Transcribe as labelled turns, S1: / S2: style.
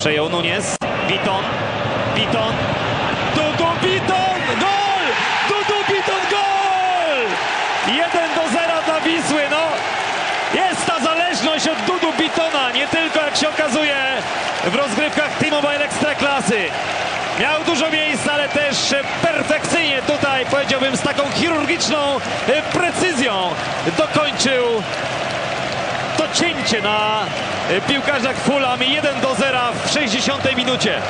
S1: Przejął Nunes. Biton. Biton. Dudu Biton! Gol! Dudu Biton gol! 1 do 0 dla Wisły. No, jest ta zależność od Dudu Bitona. Nie tylko jak się okazuje w rozgrywkach T-Mobile Ekstraklasy. Miał dużo miejsca, ale też perfekcyjnie tutaj, powiedziałbym, z taką chirurgiczną e, precyzją dokończył cięcie na e, piłkarzach Fulham 1 do 0 w 60 minucie.